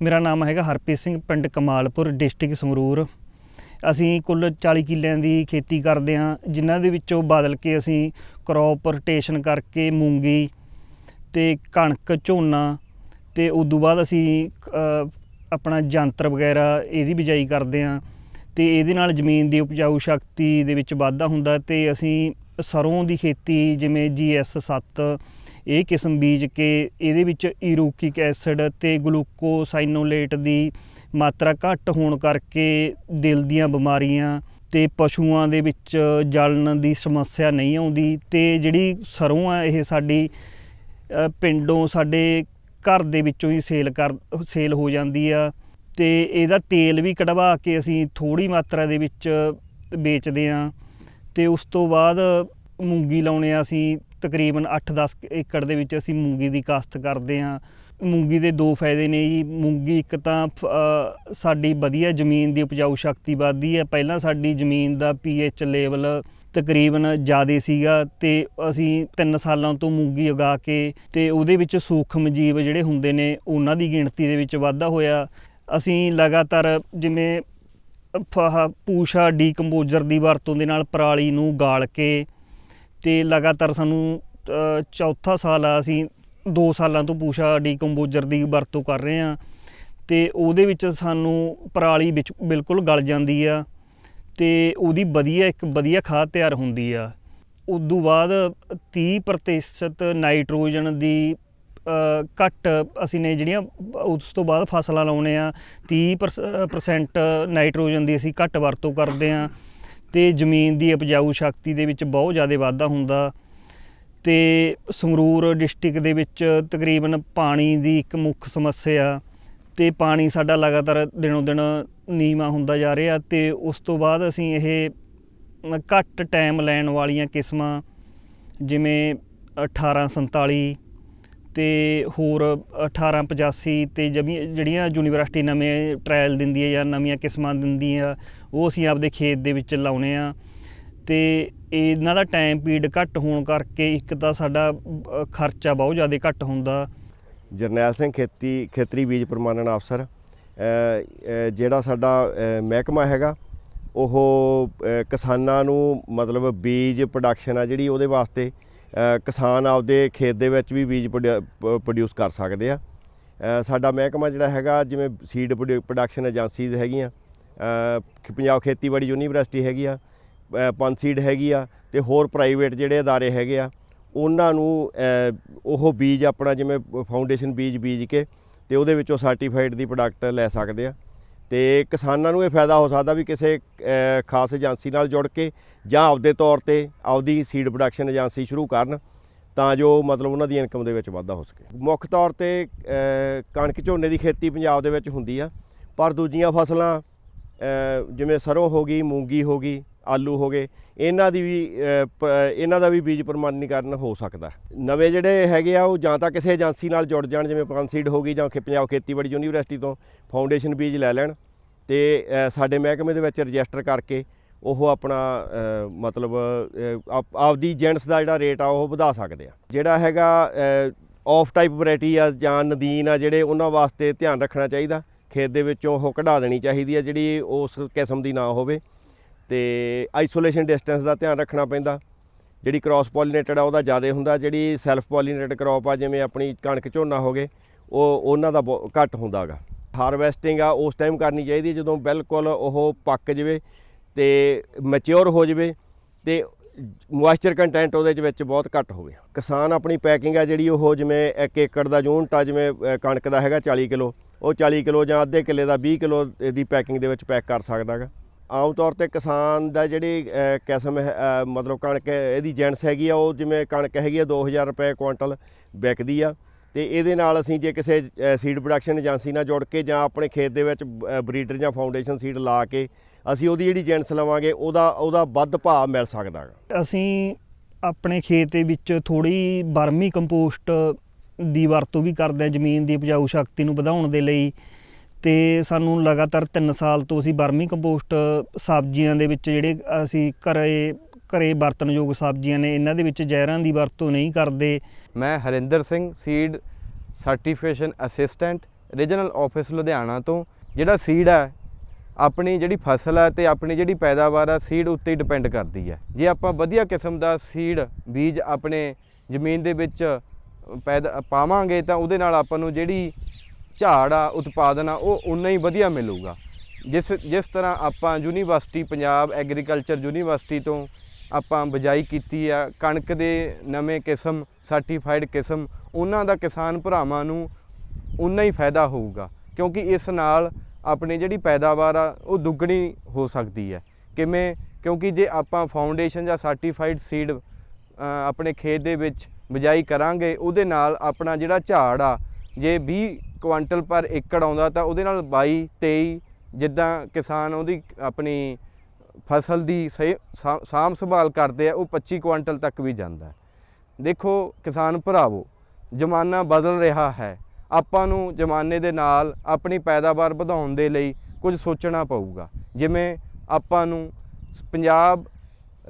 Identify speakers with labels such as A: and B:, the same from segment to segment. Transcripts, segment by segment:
A: ਮੇਰਾ ਨਾਮ ਹੈਗਾ ਹਰਪ੍ਰੀਤ ਸਿੰਘ, ਪਿੰਡ ਕਮਾਲਪੁਰ, ਡਿਸਟ੍ਰਿਕਟ ਸੰਗਰੂਰ। ਅਸੀਂ ਕੁੱਲ 40 ਕਿੱਲਿਆਂ ਦੀ ਖੇਤੀ ਕਰਦੇ ਹਾਂ, ਜਿਨ੍ਹਾਂ ਦੇ ਵਿੱਚੋਂ ਬਦਲ ਕੇ ਅਸੀਂ ਕ੍ਰੌਪ, ਰੋਟੇਸ਼ਨ ਕਰਕੇ ਮੂੰਗੀ ਤੇ ਕਣਕ, ਝੋਨਾ ਤੇ ਤੋਂ ਬਾਅਦ ਅਸੀਂ ਆਪਣਾ ਜੰਤਰ ਵਗੈਰਾ ਇਹਦੀ ਬਿਜਾਈ ਕਰਦੇ ਹਾਂ ਤੇ ਇਹਦੇ ਨਾਲ ਜ਼ਮੀਨ ਦੀ ਉਪਜਾਊ ਸ਼ਕਤੀ ਦੇ ਵਿੱਚ ਵਾਧਾ ਹੁੰਦਾ ਤੇ ਅਸੀਂ ਸਰੋਂ ਦੀ ਖੇਤੀ ਜਿਵੇਂ ਜੀਐਸ 7 ਇਹ ਕਿਸਮ ਬੀਜ ਕੇ ਇਹਦੇ ਵਿੱਚ ਈਰੂਕਿਕ ਐਸਿਡ ਤੇ ਗਲੂਕੋਸਾਈਨੋਲੇਟ ਦੀ ਮਾਤਰਾ ਘੱਟ ਹੋਣ ਕਰਕੇ ਦਿਲ ਦੀਆਂ ਬਿਮਾਰੀਆਂ ਤੇ ਪਸ਼ੂਆਂ ਦੇ ਵਿੱਚ ਜਲਣ ਦੀ ਸਮੱਸਿਆ ਨਹੀਂ ਆਉਂਦੀ ਤੇ ਜਿਹੜੀ ਸਰੋਂ ਆ, ਇਹ ਸਾਡੀ ਪਿੰਡੋਂ ਸਾਡੇ ਘਰ ਦੇ ਵਿੱਚੋਂ ਹੀ ਸੇਲ ਕਰ, ਸੇਲ ਹੋ ਜਾਂਦੀ ਆ ਤੇ ਇਹਦਾ ਤੇਲ ਵੀ ਕਢਵਾ ਕੇ ਅਸੀਂ ਥੋੜੀ ਮਾਤਰਾ ਦੇ ਵਿੱਚ ਵੇਚਦੇ ਆ ਤੇ ਉਸ ਤੋਂ ਬਾਅਦ ਮੂੰਗੀ ਲਾਉਣੇ ਆ ਅਸੀਂ ਤਕਰੀਬਨ 8-10 ਏਕੜ ਦੇ ਵਿੱਚ ਅਸੀਂ ਮੂੰਗੀ ਦੀ ਕਾਸ਼ਤ ਕਰਦੇ ਹਾਂ। ਮੂੰਗੀ ਦੇ ਦੋ ਫਾਇਦੇ ਨੇ ਜੀ। ਮੂੰਗੀ ਇੱਕ ਤਾਂ ਫ- ਸਾਡੀ ਵਧੀਆ ਜ਼ਮੀਨ ਦੀ ਉਪਜਾਊ ਸ਼ਕਤੀ ਵੱਧਦੀ ਹੈ। ਪਹਿਲਾਂ ਸਾਡੀ ਜ਼ਮੀਨ ਦਾ ਪੀਐਚ ਲੈਵਲ ਤਕਰੀਬਨ ਜ਼ਿਆਦਾ ਸੀਗਾ ਤੇ ਅਸੀਂ 3 ਸਾਲਾਂ ਤੋਂ ਮੂੰਗੀ ਉਗਾ ਕੇ ਤੇ ਉਹਦੇ ਵਿੱਚ ਸੂਖਮ ਜੀਵ ਜਿਹੜੇ ਹੁੰਦੇ ਨੇ, ਉਹਨਾਂ ਦੀ ਗਿਣਤੀ ਦੇ ਵਿੱਚ ਵਾਧਾ ਹੋਇਆ। ਅਸੀਂ ਲਗਾਤਾਰ ਜਿਵੇਂ ਫਾਹ ਪੂਸ਼ਾ ਡੀਕੰਪੋਜ਼ਰ ਦੀ ਵਰਤੋਂ ਦੇ ਨਾਲ ਪਰਾਲੀ ਨੂੰ ਗਾਲ ਕੇ ਤੇ ਲਗਾਤਾਰ ਸਾਨੂੰ ਅ, ਚੌਥਾ ਸਾਲ ਆ ਅਸੀਂ 2 ਸਾਲਾਂ ਤੋਂ ਪੂਸ਼ਾ ਡੀਕੰਪੋਜ਼ਰ ਦੀ ਵਰਤੋਂ ਕਰ ਰਹੇ ਹਾਂ। ਤੇ ਉਹਦੇ ਵਿੱਚ ਸਾਨੂੰ ਪਰਾਲੀ ਵਿੱਚ ਬਿਲਕੁਲ ਗਲ ਜਾਂਦੀ ਆ ਤੇ ਉਹਦੀ ਵਧੀਆ ਇੱਕ ਵਧੀਆ ਖਾਦ ਤਿਆਰ ਹੁੰਦੀ ਆ। ਉਦੋਂ ਬਾਅਦ 30% ਨਾਈਟ੍ਰੋਜਨ ਦੀ ਅ, ਘੱਟ ਅਸੀਂ ਨੇ ਜਿਹੜੀਆਂ ਉਸ ਤੋਂ ਬਾਅਦ ਫਸਲਾਂ ਲਾਉਣੇ ਆ। 30% ਨਾਈਟ੍ਰੋਜਨ ਦੀ ਅਸੀਂ ਘੱਟ ਵਰਤੋਂ ਕਰਦੇ ਆ ਤੇ ਜ਼ਮੀਨ ਦੀ ਉਪਜਾਊ ਸ਼ਕਤੀ ਦੇ ਵਿੱਚ ਬਹੁਤ ਜ਼ਿਆਦਾ ਵਾਧਾ ਹੁੰਦਾ। ਤੇ ਸੰਗਰੂਰ ਡਿਸਟ੍ਰਿਕਟ ਦੇ ਵਿੱਚ ਤਕਰੀਬਨ ਪਾਣੀ ਦੀ ਇੱਕ ਮੁੱਖ ਸਮੱਸਿਆ ਤੇ ਪਾਣੀ ਸਾਡਾ ਲਗਾਤਾਰ ਦਿਨੋਂ ਦਿਨ ਨੀਵਾਂ ਹੁੰਦਾ ਜਾ ਰਿਹਾ ਤੇ ਉਸ ਤੋਂ ਬਾਅਦ ਅਸੀਂ ਇਹ ਘੱਟ ਟਾਈਮ ਲੈਣ ਵਾਲੀਆਂ ਕਿਸਮਾਂ ਜਿਵੇਂ 1847 ਤੇ ਹੋਰ 1885 ਤੇ ਜਮੀ- ਜਿਹੜੀਆਂ ਯੂਨੀਵਰਸਿਟੀ ਨਵੇਂ ਟ੍ਰਾਇਲ ਦਿੰਦੀ ਹੈ ਜਾਂ ਨਵੀਆਂ ਕਿਸਮਾਂ ਦਿੰਦੀ ਆ ਉਹ ਅਸੀਂ ਆਪਦੇ ਖੇਤ ਦੇ ਵਿੱਚ ਲਾਉਣੇ ਆ। ਤੇ ਇਹਨਾਂ ਦਾ ਟਾਈਮ ਪੀਰੀਅਡ ਘੱਟ ਹੋਣ ਕਰਕੇ ਇੱਕ ਤਾਂ ਸਾਡਾ ਖਰਚਾ ਬਹੁਤ ਜ਼ਿਆਦਾ ਘੱਟ ਹੁੰਦਾ।
B: ਜਰਨੈਲ ਸਿੰਘ ਖੇਤੀ, ਖੇਤਰੀ ਬੀਜ ਪ੍ਰਮਾਣਨ ਅਫਸਰ ਜਿਹੜਾ ਸਾਡਾ ਮਹਿਕਮਾ ਹੈਗਾ, ਉਹ ਕਿਸਾਨਾਂ ਨੂੰ ਮਤਲਬ ਬੀਜ ਪ੍ਰੋਡਕਸ਼ਨ ਆ ਜਿਹੜੀ ਉਹਦੇ ਵਾਸਤੇ ਕਿਸਾਨ ਆਪਦੇ ਖੇਤ ਦੇ ਵਿੱਚ ਵੀ ਬੀਜ ਪ੍ਰੋਡਿਊਸ ਕਰ ਸਕਦੇ ਆ। ਸਾਡਾ ਮਹਿਕਮਾ ਜਿਹੜਾ ਹੈਗਾ, ਜਿਵੇਂ ਸੀਡ ਪ੍ਰੋਡਕਸ਼ਨ ਏਜੰਸੀਜ਼ ਹੈਗੀਆਂ ਪੰਜਾਬ ਖੇਤੀਬਾੜੀ ਯੂਨੀਵਰਸਿਟੀ ਹੈਗੀ ਆ ਪੰਸੀਡ ਹੈਗੀ ਆ ਤੇ ਹੋਰ ਪ੍ਰਾਈਵੇਟ ਜਿਹੜੇ ਅਦਾਰੇ ਹੈਗੇ ਆ, ਉਹਨਾਂ ਨੂੰ ਉਹ ਬੀਜ ਆਪਣਾ ਜਿਵੇਂ ਫਾਊਂਡੇਸ਼ਨ ਬੀਜ ਬੀਜ ਕੇ ਤੇ ਉਹਦੇ ਵਿੱਚੋਂ ਸਰਟੀਫਾਈਡ ਦੀ ਪ੍ਰੋਡਕਟ ਲੈ ਸਕਦੇ ਆ। ਤੇ ਕਿਸਾਨਾਂ ਨੂੰ ਇਹ ਫਾਇਦਾ ਹੋ ਸਕਦਾ ਵੀ ਕਿਸੇ ਖਾਸ ਏਜੰਸੀ ਨਾਲ ਜੁੜ ਕੇ ਜਾਂ ਆਪਦੇ ਤੌਰ ਤੇ ਆਪਦੀ ਸੀਡ ਪ੍ਰੋਡਕਸ਼ਨ ਏਜੰਸੀ ਸ਼ੁਰੂ ਕਰਨ ਤਾਂ ਜੋ ਮਤਲਬ ਉਹਨਾਂ ਦੀ ਇਨਕਮ ਦੇ ਵਿੱਚ ਵਾਧਾ ਹੋ ਸਕੇ। ਮੁੱਖ ਤੌਰ ਤੇ ਕਣਕ ਝੋਨੇ ਦੀ ਖੇਤੀ ਪੰਜਾਬ ਦੇ ਵਿੱਚ ਹੁੰਦੀ ਆ, ਪਰ ਦੂਜੀਆਂ ਫਸਲਾਂ ਜਿਵੇਂ ਸਰੋਂ ਹੋ ਗਈ, ਮੂੰਗੀ ਹੋ ਗਈ, ਆਲੂ ਹੋ ਗਏ, ਇਹਨਾਂ ਦੀ ਵੀ ਇਹਨਾਂ ਦਾ ਵੀ ਬੀਜ ਪ੍ਰਮਾਣੀਕਰਨ ਹੋ ਸਕਦਾ। ਨਵੇਂ ਜਿਹੜੇ ਹੈਗੇ ਆ, ਉਹ ਜਾਂ ਤਾਂ ਕਿਸੇ ਏਜੰਸੀ ਨਾਲ ਜੁੜ ਜਾਣ, ਜਿਵੇਂ ਪੰਸੀਡ ਹੋ ਗਈ ਜਾਂ ਪੰਜਾਬ ਖੇਤੀਬਾੜੀ ਯੂਨੀਵਰਸਿਟੀ ਤੋਂ ਫਾਊਂਡੇਸ਼ਨ ਬੀਜ ਲੈ ਲੈਣ ਤੇ ਸਾਡੇ ਮਹਿਕਮੇ ਦੇ ਵਿੱਚ ਰਜਿਸਟਰ ਕਰਕੇ ਉਹ ਆਪਣਾ ਮਤਲਬ ਆਪ- ਆਪਦੀ ਜੈਂਟਸ ਦਾ ਜਿਹੜਾ ਰੇਟ ਆ, ਉਹ ਵਧਾ ਸਕਦੇ ਆ। ਜਿਹੜਾ ਹੈਗਾ ਆਫ ਟਾਈਪ ਵੈਰਾਈਟੀ ਆ ਜਾਂ ਨਦੀਨ ਆ, ਜਿਹੜੇ ਉਹਨਾਂ ਵਾਸਤੇ ਧਿਆਨ ਰੱਖਣਾ ਚਾਹੀਦਾ। ਖੇਤ ਦੇ ਵਿੱਚੋਂ ਉਹ ਕਢਾ ਦੇਣੀ ਚਾਹੀਦੀ ਆ ਜਿਹੜੀ ਉਸ ਕਿਸਮ ਦੀ ਨਾ ਹੋਵੇ ਤੇ ਆਈਸੋਲੇਸ਼ਨ ਡਿਸਟੈਂਸ ਦਾ ਧਿਆਨ ਰੱਖਣਾ ਪੈਂਦਾ। ਜਿਹੜੀ ਕ੍ਰਾਸ ਪੋਲੀਨੇਟਡ ਆ, ਉਹਦਾ ਜ਼ਿਆਦਾ ਹੁੰਦਾ, ਜਿਹੜੀ ਸੈਲਫ ਪੋਲੀਨੇਟਡ ਕ੍ਰੌਪ ਆ, ਜਿਵੇਂ ਆਪਣੀ ਕਣਕ ਝੋਨਾ ਹੋ ਗਏ, ਉਹ ਉਹਨਾਂ ਦਾ ਬਹੁ- ਘੱਟ ਹੁੰਦਾਗਾ ਹਾਰਵੈਸਟਿੰਗ ਆ, ਉਸ ਟਾਈਮ ਕਰਨੀ ਚਾਹੀਦੀ ਜਦੋਂ ਬਿਲਕੁਲ ਉਹ ਪੱਕ ਜਵੇ ਤੇ ਮੈਚਿਓਰ ਹੋ ਜਵੇ ਤੇ ਮੋਇਸਚਰ ਕੰਟੈਂਟ ਉਹਦੇ ਚ ਵਿੱਚ ਬਹੁਤ ਘੱਟ ਹੋਵੇ। ਕਿਸਾਨ ਆਪਣੀ ਪੈਕਿੰਗ ਆ ਜਿਹੜੀ ਉਹ ਜਿਵੇਂ 1 ਏਕੜ ਦਾ ਯੂਨਿਟ ਆ ਜਿਵੇਂ ਕਣਕ ਦਾ ਹੈਗਾ 40 ਕਿਲੋ ਉਹ 40 ਕਿਲੋ ਜਾਂ ਅੱਧੇ ਕਿੱਲੇ ਦਾ 20 ਕਿਲੋ ਦੀ ਪੈਕਿੰਗ ਦੇ ਵਿੱਚ ਪੈਕ ਕਰ ਸਕਦਾ ਗਾ। ਆਮ ਤੌਰ ਤੇ ਕਿਸਾਨ ਦਾ ਜਿਹੜੀ ਕਿਸਮ ਹੈ ਮਤਲਬ ਕਣਕ ਇਹਦੀ ਜੈਂਟਸ ਹੈਗੀ ਆ, ਉਹ ਜਿਵੇਂ ਕਣਕ ਹੈਗੀ ਆ 2000 ਰੁਪਏ ਕੁਇੰਟਲ ਵਿਕਦੀ ਆ। ਤੇ ਇਹਦੇ ਨਾਲ ਅਸੀਂ ਜੇ ਕਿਸੇ ਸੀਡ ਪ੍ਰੋਡਕਸ਼ਨ ਏਜੰਸੀ ਨਾਲ ਜੁੜ ਕੇ ਜਾਂ ਆਪਣੇ ਖੇਤ ਦੇ ਵਿੱਚ ਬਰੀਡਰ ਜਾਂ ਫਾਊਂਡੇਸ਼ਨ ਸੀਡ ਲਾ ਕੇ ਅਸੀਂ ਉਹਦੀ ਜਿਹੜੀ ਜੈਂਟਸ ਲਵਾਂਗੇ, ਉਹਦਾ ਉਹਦਾ ਵੱਧ ਭਾਅ ਮਿਲ ਸਕਦਾ ਗਾ।
A: ਅਸੀਂ ਆਪਣੇ ਖੇਤ ਦੇ ਵਿੱਚ ਥੋੜੀ ਬਰਮੀ ਕੰਪੋਸਟ ਦੀ ਵਰਤੋਂ ਵੀ ਕਰਦੇ ਹਾਂ ਜ਼ਮੀਨ ਦੀ ਉਪਜਾਊ ਸ਼ਕਤੀ ਨੂੰ ਵਧਾਉਣ ਦੇ ਲਈ। ਤੇ ਸਾਨੂੰ ਲਗਾਤਾਰ 3 ਸਾਲ ਤੋਂ ਅਸੀਂ ਬਰਮੀ ਕੰਪੋਸਟ ਸਬਜ਼ੀਆਂ ਦੇ ਵਿੱਚ ਜਿਹੜੇ ਅਸੀਂ ਘਰੇ ਘਰੇ ਵਰਤਣਯੋਗ ਸਬਜ਼ੀਆਂ ਨੇ, ਇਹਨਾਂ ਦੇ ਵਿੱਚ ਜ਼ਹਿਰਾਂ ਦੀ ਵਰਤੋਂ ਨਹੀਂ ਕਰਦੇ।
C: ਮੈਂ Harinder Singh seed certification assistant regional office Ludhiana ਤੋਂ। ਜਿਹੜਾ ਸੀਡ ਹੈ, ਆਪਣੀ ਜਿਹੜੀ ਫਸਲ ਹੈ ਤੇ ਆਪਣੀ ਜਿਹੜੀ ਪੈਦਾਵਾਰ ਹੈ ਸੀਡ ਉੱਤੇ ਹੀ ਡਿਪੈਂਡ ਕਰਦੀ ਹੈ। ਜੇ ਆਪਾਂ ਵਧੀਆ ਕਿਸਮ ਦਾ ਸੀਡ ਬੀਜ ਆਪਣੇ ਜ਼ਮੀਨ ਦੇ ਵਿੱਚ ਪੈਦਾ ਪਾਵਾਂਗੇ ਤਾਂ ਉਹਦੇ ਨਾਲ ਆਪਾਂ ਨੂੰ ਜਿਹੜੀ ਝਾੜ ਆ, ਉਤਪਾਦਨ ਆ, ਉਹ ਉਨਾ ਹੀ ਵਧੀਆ ਮਿਲੂਗਾ। ਜਿਸ ਜਿਸ ਤਰ੍ਹਾਂ ਆਪਾਂ ਯੂਨੀਵਰਸਿਟੀ ਪੰਜਾਬ ਐਗਰੀਕਲਚਰ ਯੂਨੀਵਰਸਿਟੀ ਤੋਂ ਆਪਾਂ ਬਜਾਈ ਕੀਤੀ ਆ, ਕਣਕ ਦੇ ਨਵੇਂ ਕਿਸਮ ਸਰਟੀਫਾਈਡ ਕਿਸਮ, ਉਹਨਾਂ ਦਾ ਕਿਸਾਨ ਭਰਾਵਾਂ ਨੂੰ ਉਨਾ ਹੀ ਫਾਇਦਾ ਹੋਊਗਾ। ਕਿਉਂਕਿ ਇਸ ਨਾਲ ਆਪਣੀ ਜਿਹੜੀ ਪੈਦਾਵਾਰ ਆ, ਉਹ ਦੁੱਗਣੀ ਹੋ ਸਕਦੀ ਹੈ। ਕਿਵੇਂ? ਕਿਉਂਕਿ ਜੇ ਆਪਾਂ ਫਾਊਂਡੇਸ਼ਨ ਜਾਂ ਸਰਟੀਫਾਈਡ ਸੀਡ ਆਪਣੇ ਖੇਤ ਦੇ ਵਿੱਚ ਬਿਜਾਈ ਕਰਾਂਗੇ, ਉਹਦੇ ਨਾਲ ਆਪਣਾ ਜਿਹੜਾ ਝਾੜ ਆ, ਜੇ 20 ਕੁਆਂਟਲ ਪਰ ਏਕੜ ਆਉਂਦਾ ਤਾਂ ਉਹਦੇ ਨਾਲ 22 23 ਜਿੱਦਾਂ ਕਿਸਾਨ ਉਹਦੀ ਆਪਣੀ ਫਸਲ ਦੀ ਸਹੀ ਸਾ- ਸਾਂਭ ਸੰਭਾਲ ਕਰਦੇ ਆ, ਉਹ 25 ਕੁਆਂਟਲ ਤੱਕ ਵੀ ਜਾਂਦਾ ਦੇਖੋ ਕਿਸਾਨ ਭਰਾਵੋ, ਜ਼ਮਾਨਾ ਬਦਲ ਰਿਹਾ ਹੈ। ਆਪਾਂ ਨੂੰ ਜ਼ਮਾਨੇ ਦੇ ਨਾਲ ਆਪਣੀ ਪੈਦਾਵਾਰ ਵਧਾਉਣ ਦੇ ਲਈ ਕੁਝ ਸੋਚਣਾ ਪਊਗਾ। ਜਿਵੇਂ ਆਪਾਂ ਨੂੰ ਪੰਜਾਬ